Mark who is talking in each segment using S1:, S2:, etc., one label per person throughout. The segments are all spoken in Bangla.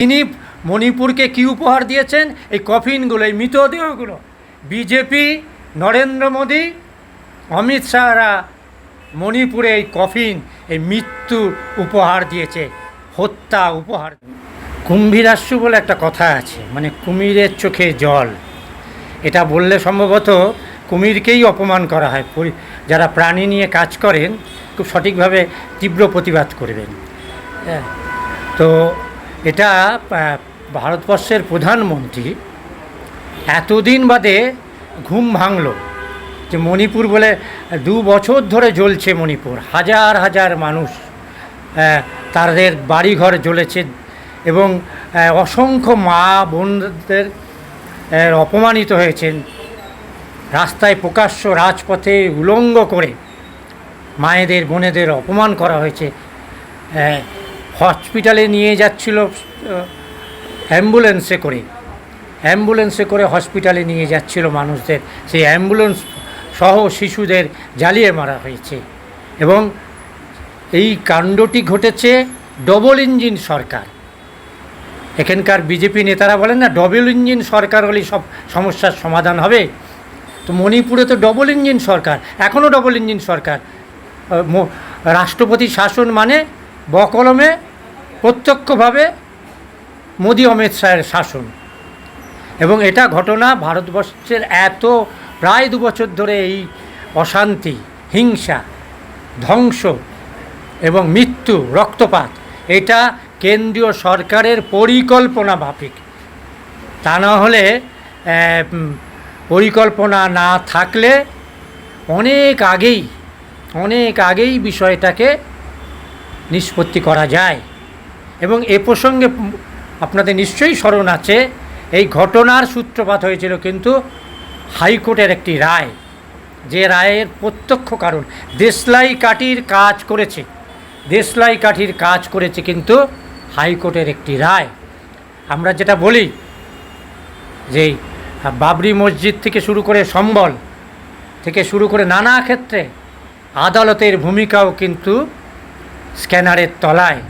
S1: তিনি মণিপুরকে কী উপহার দিয়েছেন? এই কফিনগুলো, এই মৃতদেহগুলো। বিজেপি, নরেন্দ্র মোদী, অমিত শাহরা মণিপুরে এই কফিন, এই মৃত্যু উপহার দিয়েছে, হত্যা উপহার। কুম্ভীরাস্যু বলে একটা কথা আছে মানে কুমিরের চোখে জল। এটা বললে সম্ভবত কুমিরকেই অপমান করা হয়। যারা প্রাণী নিয়ে কাজ করেন, খুব সঠিকভাবে তীব্র প্রতিবাদ করবেন। হ্যাঁ তো এটা ভারতবর্ষের প্রধানমন্ত্রী এতদিন বাদে ঘুম ভাঙলো যে মণিপুর বলে দু বছর ধরে জ্বলছে মণিপুর। হাজার হাজার মানুষ তাদের বাড়িঘর জ্বলেছে এবং অসংখ্য মা বোনদের অপমানিত হয়েছেন রাস্তায় প্রকাশ্য রাজপথে উলঙ্গ করে মায়েদের, বোনেদের অপমান করা হয়েছে। হসপিটালে নিয়ে যাচ্ছিল অ্যাম্বুলেন্সে করে। অ্যাম্বুলেন্সে করে হসপিটালে নিয়ে যাচ্ছিল মানুষদের। সেই অ্যাম্বুলেন্স সহ শিশুদের জ্বালিয়ে মারা হয়েছে। এবং এই কাণ্ডটি ঘটেছে ডবল ইঞ্জিন সরকার। এখানকার বিজেপি নেতারা বলেন না, ডবল ইঞ্জিন সরকার হলেই সব সমস্যার সমাধান হবে। তো মণিপুরে তো ডবল ইঞ্জিন সরকার এখনও ডবল ইঞ্জিন সরকার। রাষ্ট্রপতি শাসন মানে বকলমে প্রত্যক্ষভাবে মোদী অমিত শাহের শাসন। এবং এটা ঘটনা ভারতবর্ষের এত, প্রায় দু বছর ধরে এই অশান্তি, হিংসা, ধ্বংস এবং মৃত্যু, রক্তপাত, এটা কেন্দ্রীয় সরকারের পরিকল্পনা মাফিক। তা না হলে পরিকল্পনা না থাকলে অনেক আগেই অনেক আগেই বিষয়টাকে নিষ্পত্তি করা যায়। এবং এ প্রসঙ্গে আপনাদের নিশ্চয়ই স্মরণ আছে, এই ঘটনার সূত্রপাত হয়েছিল কিন্তু হাইকোর্টের একটি রায়, যে রায়ের প্রত্যক্ষ কারণ, দেশলাই কাঠির কাজ করেছে, দেশলাই কাঠির কাজ করেছে কিন্তু হাইকোর্টের একটি রায়। আমরা যেটা বলি, যে বাবরি মসজিদ থেকে শুরু করে সম্বল থেকে শুরু করে নানা ক্ষেত্রে আদালতের ভূমিকাও কিন্তু স্ক্যানারের তলায়।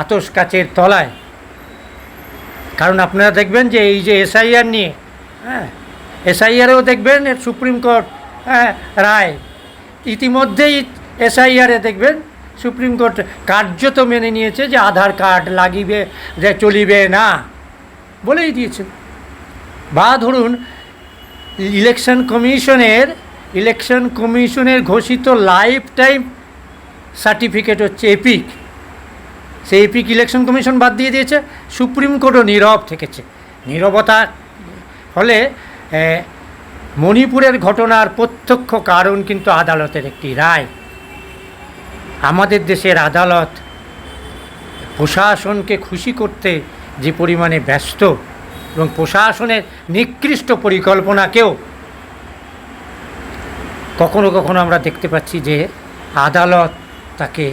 S1: আতস কাচের তলায়। কারণ আপনারা দেখবেন যে এই যে এসআইআর নিয়ে হ্যাঁ এসআইআরেও দেখবেন সুপ্রিম কোর্ট হ্যাঁ রায়। ইতিমধ্যেই এসআইআরে দেখবেন সুপ্রিম কোর্ট কার্যত মেনে নিয়েছে যে আধার কার্ড লাগিবে যে চলিবে না, বলেই দিয়েছে। বা ধরুন, ইলেকশন কমিশনের ইলেকশন কমিশনের ঘোষিত লাইফ টাইম সার্টিফিকেট হচ্ছে এপিক। সেই এপিক ইলেকশন কমিশন বাদ দিয়ে দিয়েছে, সুপ্রিম কোর্টও নীরব থেকেছে। নীরবতা ফলে মণিপুরের ঘটনার প্রত্যক্ষ কারণ কিন্তু আদালতের একটি রায়। আমাদের দেশের আদালত প্রশাসনকে খুশি করতে যে পরিমাণে ব্যস্ত এবং প্রশাসনের নিকৃষ্ট পরিকল্পনাকেও কখনো কখনো আমরা দেখতে পাচ্ছি যে আদালত তাকে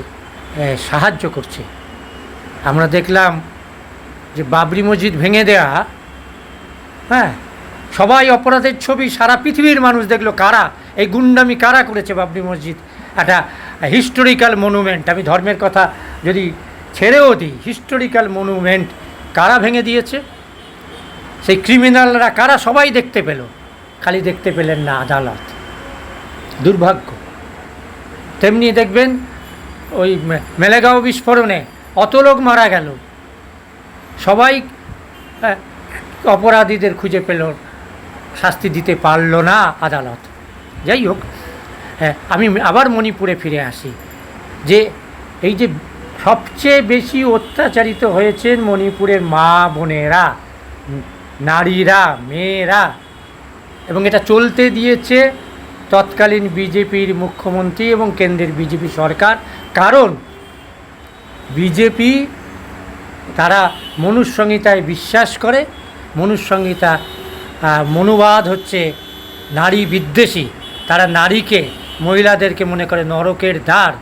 S1: সাহায্য করছে। আমরা দেখলাম যে বাবরি মসজিদ ভেঙে দেয়া হ্যাঁ? সবাই অপরাধের ছবি, সারা পৃথিবীর মানুষ দেখল কারা, এই গুন্ডামি কারা করেছে বাবরি মসজিদ? একটা হিস্টোরিক্যাল মনুমেন্ট আমি ধর্মের কথা যদি ছেড়েও দিই হিস্টোরিক্যাল মনুমেন্ট কারা ভেঙে দিয়েছে? সেই ক্রিমিনালরা কারা সবাই দেখতে পেল, খালি দেখতে পেলেন না আদালত। দুর্ভাগ্য। তেমনি দেখবেন ওই মেলেগাঁও বিস্ফোরণে অত লোক মারা গেল। সবাই আহ, অপরাধীদের খুঁজে পেল শাস্তি দিতে পারল না আদালত। যাই হোক হ্যাঁ, আমি আবার মণিপুরে ফিরে আসি। যে এই যে সবচেয়ে বেশি অত্যাচারিত হয়েছেন মণিপুরের মা বোনেরা নারীরা মেয়েরা এবং এটা চলতে দিয়েছে তৎকালীন বিজেপির মুখ্যমন্ত্রী এবং কেন্দ্রের বিজেপি সরকার। কারণ বিজেপি তারা মনুসংহিতায় বিশ্বাস করে। মনুসংহিতা মনুবাদ হচ্ছে নারী বিদ্বেষী। তারা নারীকে মহিলাদেরকে মনে করে নরকের দ্বার।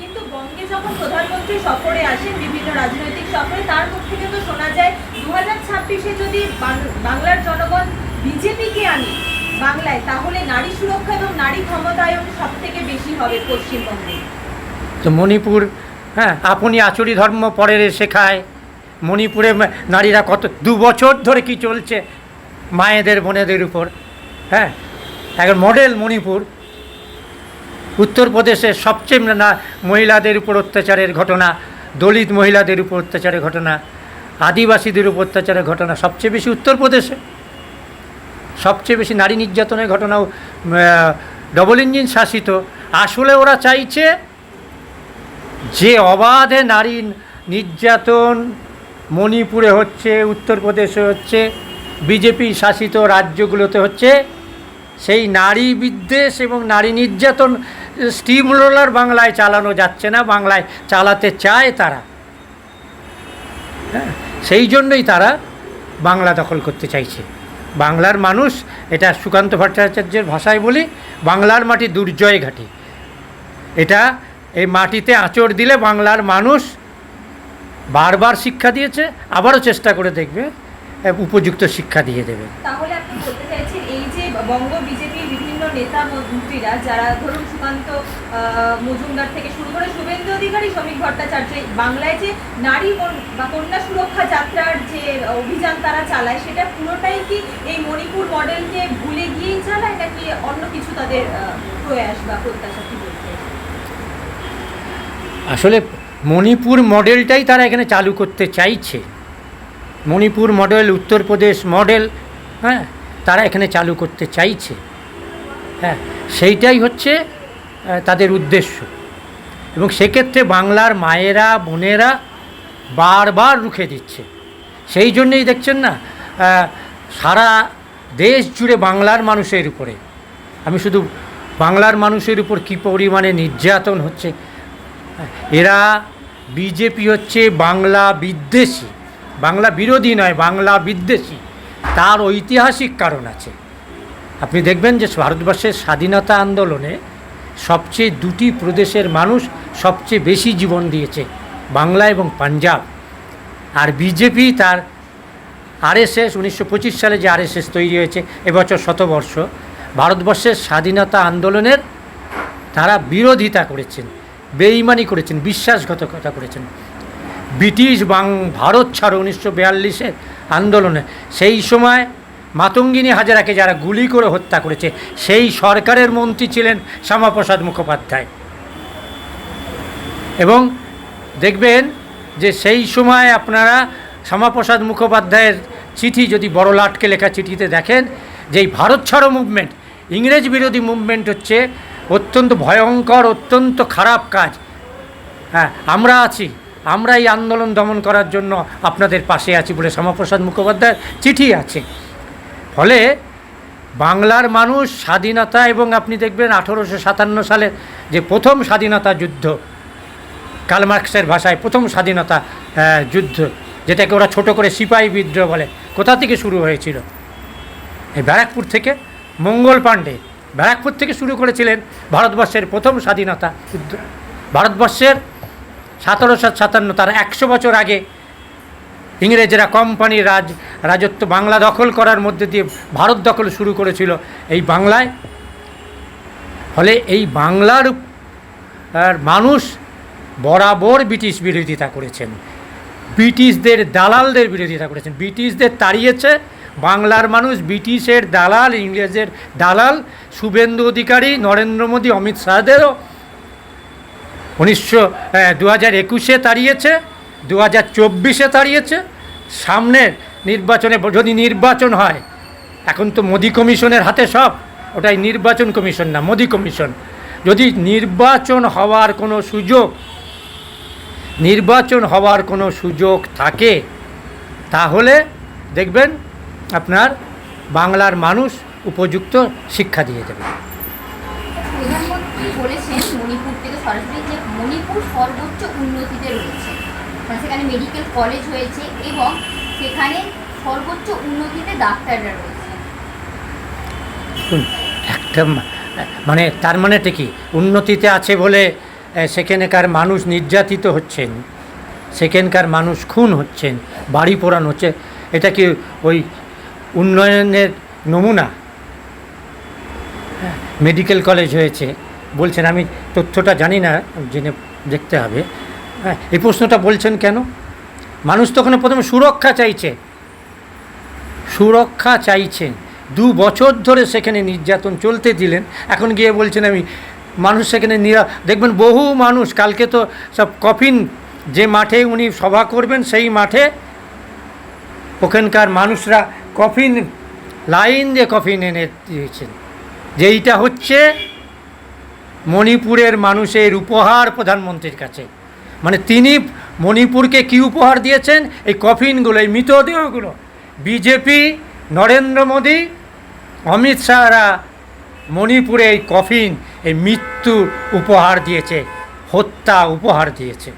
S2: কিন্তু বঙ্গে যখন প্রধানমন্ত্রী সফরে আসেন বিভিন্ন রাজনৈতিক সফরে তার মুখ থেকে তো শোনা যায় দু হাজার ছাব্বিশে যদি বাংলার জনগণ বিজেপিকে আনে বাংলায় তাহলে নারী সুরক্ষা এবং নারী ক্ষমতায়ন সব থেকে বেশি হবে পশ্চিমবঙ্গে।
S1: তো মণিপুর হ্যাঁ। আপনি আচুরি ধর্ম পরের শেখায়। মণিপুরে নারীরা কত দু বছর ধরে কি চলছে মায়েদের বোনেদের উপর। হ্যাঁ। এখন মডেল মণিপুর। উত্তরপ্রদেশের সবচেয়ে না মহিলাদের উপর অত্যাচারের ঘটনা, দলিত মহিলাদের উপর অত্যাচারের ঘটনা, আদিবাসীদের উপর অত্যাচারের ঘটনা সবচেয়ে বেশি উত্তরপ্রদেশে। সবচেয়ে বেশি নারী নির্যাতনের ঘটনাও ডবল ইঞ্জিন শাসিত। আসলে ওরা চাইছে যে অবাধে নারী নির্যাতন মণিপুরে হচ্ছে, উত্তরপ্রদেশে হচ্ছে, বিজেপি শাসিত রাজ্যগুলোতে হচ্ছে, সেই নারী বিদ্বেষ এবং নারী নির্যাতন স্টিম রোলার বাংলায় চালানো যাচ্ছে না, বাংলায় চালাতে চায় তারা। হ্যাঁ সেই জন্যই তারা বাংলা দখল করতে চাইছে। বাংলার মানুষ, এটা সুকান্ত ভট্টাচার্যের ভাষায় বলি, বাংলার মাটি দুর্জয় ঘাটি। এটা এই মাটিতে আঁচড় দিলে বাংলার মানুষ বারবার শিক্ষা দিয়েছে, আবারও চেষ্টা করে দেখবে উপযুক্ত শিক্ষা দিয়ে দেবে
S2: তাহলে আপনি বলতে চাইছেন, এই যে বঙ্গ বিজেপির বিভিন্ন নেতা মন্ত্রীরা যারা ধরুন সুকান্ত মজুমদার থেকে শুরু করে শুভেন্দু অধিকারী শ্রমিক ভট্টাচার্য বাংলায় যে নারী বা কন্যা সুরক্ষা যাত্রার যে অভিযান তারা চালায়, সেটা পুরোটাই কি এই মণিপুর মডেলকে ভুলে গিয়েই চালায়, নাকি অন্য কিছু তাদের প্রয়াস বা প্রত্যাশা কি?
S1: আসলে মণিপুর মডেলটাই তারা এখানে চালু করতে চাইছে। মণিপুর মডেল, উত্তরপ্রদেশ মডেল হ্যাঁ তারা এখানে চালু করতে চাইছে। হ্যাঁ সেইটাই হচ্ছে তাদের উদ্দেশ্য। এবং সেক্ষেত্রে বাংলার মায়েরা, বোনেরা বারবার রুখে দিচ্ছে। সেই জন্যেই দেখছেন না সারা দেশ জুড়ে বাংলার মানুষের উপরে। আমি শুধু বাংলার মানুষের উপর কী পরিমাণে নির্যাতন হচ্ছে এরা বিজেপি হচ্ছে বাংলা বিদ্বেষী। বাংলা বিরোধী নয়, বাংলা বিদ্বেষী। তার ঐতিহাসিক কারণ আছে। আপনি দেখবেন যে ভারতবর্ষের স্বাধীনতা আন্দোলনে সবচেয়ে দুটি প্রদেশের মানুষ সবচেয়ে বেশি জীবন দিয়েছে, বাংলা এবং পাঞ্জাব। আর বিজেপি তার আরএসএস, উনিশশো পঁচিশ সালে যে আরএসএস তৈরি হয়েছে, এবছর শতবর্ষ। ভারতবর্ষের স্বাধীনতা আন্দোলনের তারা বিরোধিতা করেছেন। বেইমানি করেছেন, বিশ্বাসঘাতকতা করেছেন। ব্রিটিশ বাং, ভারত ছাড়ো উনিশশো বিয়াল্লিশে আন্দোলনে। সেই সময় মাতঙ্গিনী হাজারাকে যারা গুলি করে হত্যা করেছে, সেই সরকারের মন্ত্রী ছিলেন শ্যামাপ্রসাদ মুখোপাধ্যায়। এবং দেখবেন যে সেই সময় আপনারা শ্যামাপ্রসাদ মুখোপাধ্যায়ের চিঠি যদি বড় লাটকে লেখা চিঠিতে দেখেন, যে এই ভারত ছাড়ো মুভমেন্ট, ইংরেজ বিরোধী মুভমেন্ট হচ্ছে অত্যন্ত ভয়ঙ্কর, অত্যন্ত খারাপ কাজ। হ্যাঁ আমরা আছি। আমরা এই আন্দোলন দমন করার জন্য আপনাদের পাশে আছি বলে শ্যামাপ্রসাদ মুখোপাধ্যায়ের চিঠি আছে। ফলে বাংলার মানুষ স্বাধীনতা এবং আপনি দেখবেন আঠেরোশো সাতান্ন সালে যে প্রথম স্বাধীনতা যুদ্ধ কালমার্কসের ভাষায় প্রথম স্বাধীনতা যুদ্ধ, যেটাকে ওরা ছোট করে সিপাহী বিদ্রোহ বলে, কোথা থেকে শুরু হয়েছিল? এই ব্যারাকপুর থেকে মঙ্গল পাণ্ডে। ব্যারাকপুর থেকে শুরু করেছিলেন ভারতবর্ষের প্রথম স্বাধীনতা ভারতবর্ষের সতেরোশো সাতান্ন, তার একশো বছর আগে ইংরেজরা কোম্পানির রাজ, রাজত্ব বাংলা দখল করার মধ্যে দিয়ে ভারত দখল শুরু করেছিল। এই বাংলায়, ফলে এই বাংলার মানুষ বরাবর ব্রিটিশ বিরোধিতা করেছেন। ব্রিটিশদের দালালদের বিরোধিতা করেছেন। ব্রিটিশদের তাড়িয়েছে বাংলার মানুষ, ব্রিটিশের দালাল, ইংরেজের দালাল, শুভেন্দু অধিকারী নরেন্দ্র মোদী, অমিত শাহদেরও উনিশশো দু হাজার একুশে তাড়িয়েছে দু হাজার চব্বিশে তাড়িয়েছে। সামনের নির্বাচনে যদি নির্বাচন হয়, এখন তো মোদি কমিশনের হাতে সব, ওটাই নির্বাচন কমিশন না, মোদি কমিশন। যদি নির্বাচন হওয়ার কোনো সুযোগ, নির্বাচন হওয়ার কোনো সুযোগ থাকে, তাহলে দেখবেন আপনার বাংলার মানুষ উপযুক্ত শিক্ষা দিয়ে দেবে।
S3: প্রধানমন্ত্রী বলেছেন মণিপুর থেকে সরাসরি যে মণিপুর সর্বোচ্চ উন্নতিতে রয়েছে মানে সেখানে মেডিকেল কলেজ হয়েছে এবং সেখানে সর্বোচ্চ উন্নতিতে ডাক্তাররা রয়েছে।
S1: একটা মানে তার মানেটা কি? উন্নতিতে আছে বলে সেখানকার মানুষ নির্যাতিত হচ্ছেন সেখানকার মানুষ খুন হচ্ছেন বাড়ি পোড়ানো হচ্ছে এটা কি ওই উন্নয়নের নমুনা মেডিকেল কলেজ হয়েছে। বলছেন, আমি তথ্যটা জানি না, জেনে দেখতে হবে। হ্যাঁ এই প্রশ্নটা বলছেন কেন? মানুষ তো ওখানে প্রথমে সুরক্ষা চাইছে। সুরক্ষা চাইছেন দু বছর ধরে সেখানে নির্যাতন চলতে দিলেন। এখন গিয়ে বলছেন, আমি মানুষ সেখানে নিরা, দেখবেন বহু মানুষ, কালকে তো সব কফিন, যে মাঠে উনি সভা করবেন, সেই মাঠে ওখানকার মানুষরা কফিন লাইন দিয়ে কফিন এনে দিয়েছেন। যেইটা হচ্ছে মণিপুরের মানুষের উপহার প্রধানমন্ত্রীর কাছে। মানে তিনি মণিপুরকে কি উপহার দিয়েছেন? এই কফিনগুলো, এই মৃতদেহগুলো। বিজেপি, নরেন্দ্র মোদী, অমিত শাহরা মণিপুরে এই কফিন, এই মৃত্যু উপহার দিয়েছে, হত্যা উপহার দিয়েছে।